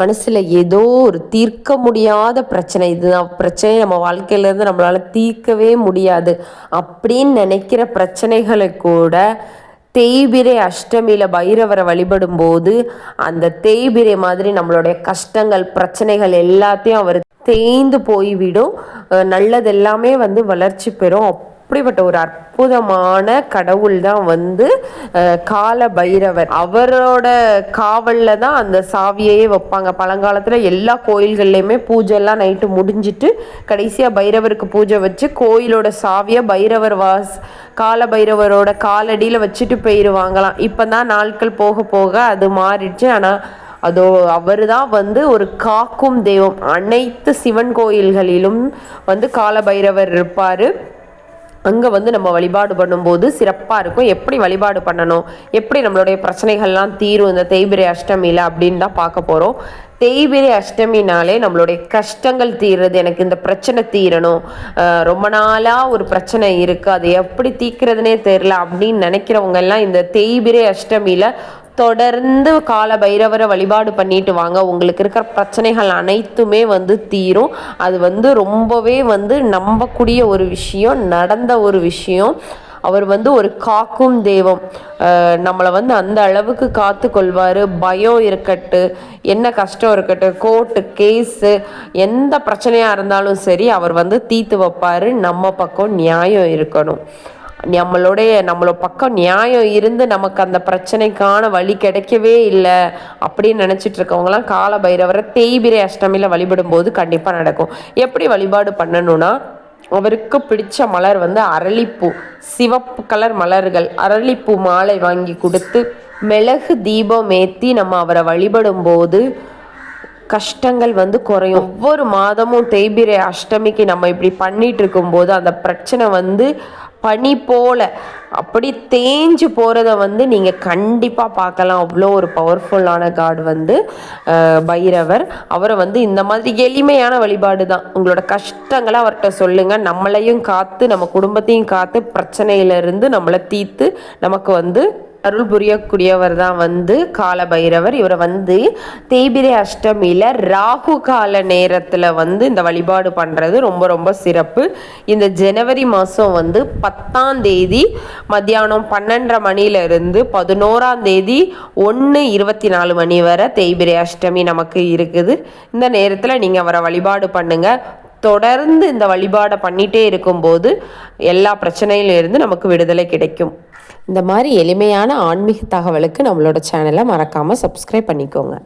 மனசில் ஏதோ ஒரு தீர்க்க முடியாத பிரச்சனை. இதுதான் பிரச்சனை நம்ம வாழ்க்கையிலேருந்து நம்மளால் தீர்க்கவே முடியாது. அப்படின்னு நினைக்கிற பிரச்சனைகளை கூட தேய்பிரை அஷ்டமியில் பைரவரை வழிபடும் போது அந்த தேய்பிரை மாதிரி நம்மளுடைய கஷ்டங்கள் பிரச்சனைகள் எல்லாத்தையும் அவர் தேய்ந்து போய்விடும். நல்லது எல்லாமே வந்து வளர்ச்சி பெறும். அப்படிப்பட்ட ஒரு அற்புதமான கடவுள் தான் வந்து கால பைரவர் அவரோட காவலில் தான் அந்த சாவியையே வைப்பாங்க. பழங்காலத்தில் எல்லா கோயில்கள்லையுமே பூஜை எல்லாம் நைட்டு முடிஞ்சிட்டு கடைசியாக பைரவருக்கு பூஜை வச்சு கோயிலோட சாவியை பைரவர் வாஸ் கால பைரவரோட காலடியில் வச்சுட்டு போயிடுவாங்களாம் இப்போ தான் நாட்கள் போக போக அது மாறிடுச்சு. ஆனால் அதோ அவர் தான் வந்து ஒரு காக்கும் தெய்வம். அனைத்து சிவன் கோயில்களிலும் வந்து காலபைரவர் இருப்பார். அங்கே வந்து நம்ம வழிபாடு பண்ணும்போது சிறப்பாக இருக்கும். எப்படி வழிபாடு பண்ணணும்? எப்படி நம்மளுடைய பிரச்சனைகள்லாம் தீரும்? இந்த தேய்பிரை அஷ்டமியில் அப்படின்னு தான் பார்க்க போகிறோம் தேய்பிரை அஷ்டமினாலே நம்மளுடைய கஷ்டங்கள் தீர்றது எனக்கு இந்த பிரச்சனை தீரணும் ரொம்ப நாளாக ஒரு பிரச்சனை இருக்குது அதை எப்படி தீர்க்கிறதுனே தெரில அப்படின்னு நினைக்கிறவங்க எல்லாம் இந்த தேய்பிரை அஷ்டமியில் தொடர்ந்து கால பைரவரை வழிபாடு பண்ணிட்டு வாங்க. உங்களுக்கு இருக்கிற பிரச்சனைகள் அனைத்துமே வந்து தீரும். அது வந்து ரொம்பவே வந்து நம்பக்கூடிய ஒரு விஷயம் நடந்த ஒரு விஷயம். அவர் வந்து ஒரு காக்கும் தெய்வம். நம்மளை வந்து அந்த அளவுக்கு காத்து கொள்வார். பயம் இருக்கட்டு என்ன கஷ்டம் இருக்கட்டு கோர்ட்டு கேஸு எந்த பிரச்சனையாக இருந்தாலும் சரி அவர் வந்து தீர்த்து வைப்பார். நம்ம பக்கம் நியாயம் இருக்கணும். நம்மளுடைய நம்மளோட பக்கம் நியாயம் இருந்து நமக்கு அந்த பிரச்சனைக்கான வழி கிடைக்கவே இல்லை அப்படின்னு நினச்சிட்டு இருக்கவங்களாம் கால பைரவரை தேய்பிரை அஷ்டமியில் வழிபடும் போது கண்டிப்பாக நடக்கும். எப்படி வழிபாடு பண்ணணும்னா அவருக்கு பிடிச்ச மலர் வந்து அரளிப்பூ சிவப்பு கலர் மலர்கள் அரளிப்பூ மாலை வாங்கி கொடுத்து மிளகு தீபம் ஏற்றி நம்ம அவரை வழிபடும் போது கஷ்டங்கள் வந்து குறையும். ஒவ்வொரு மாதமும் தேய்பிரை அஷ்டமிக்கு நம்ம இப்படி பண்ணிட்டு இருக்கும்போது அந்த பிரச்சனை வந்து பனி போல். அப்படி தேஞ்சு போகிறத வந்து நீங்கள் கண்டிப்பாக பார்க்கலாம். அவ்வளோ ஒரு பவர்ஃபுல்லான காட் வந்து பைரவர். அவரை வந்து இந்த மாதிரி எளிமையான வழிபாடு தான். உங்களோட கஷ்டங்களை அவர்கிட்ட சொல்லுங்கள் நம்மளையும் காத்து நம்ம குடும்பத்தையும் காத்து பிரச்சனையிலிருந்து நம்மளை தீர்த்து நமக்கு வந்து அருள் புரியக்கூடியவர் தான் வந்து கால பைரவர் இவரை வந்து தேய்பிரை அஷ்டமியில் ராகு கால நேரத்தில் வந்து இந்த வழிபாடு பண்ணுறது ரொம்ப ரொம்ப சிறப்பு. இந்த ஜனவரி மாதம் வந்து பத்தாம் தேதி மத்தியானம் பன்னெண்டரை மணியிலிருந்து பதினோராம் தேதி ஒன்று இருபத்தி நாலு மணி வரை தேய்பிரை அஷ்டமி நமக்கு இருக்குது. இந்த நேரத்தில் நீங்கள் அவரை வழிபாடு பண்ணுங்கள் தொடர்ந்து இந்த வழிபாடை பண்ணிகிட்டே இருக்கும்போது எல்லா பிரச்சனையிலிருந்து நமக்கு விடுதலை கிடைக்கும். இந்த மாதிரி எளிமையான ஆன்மீக தகவலுக்கு நம்மளோட சேனலை மறக்காமல் சப்ஸ்கிரைப் பண்ணிக்கோங்க.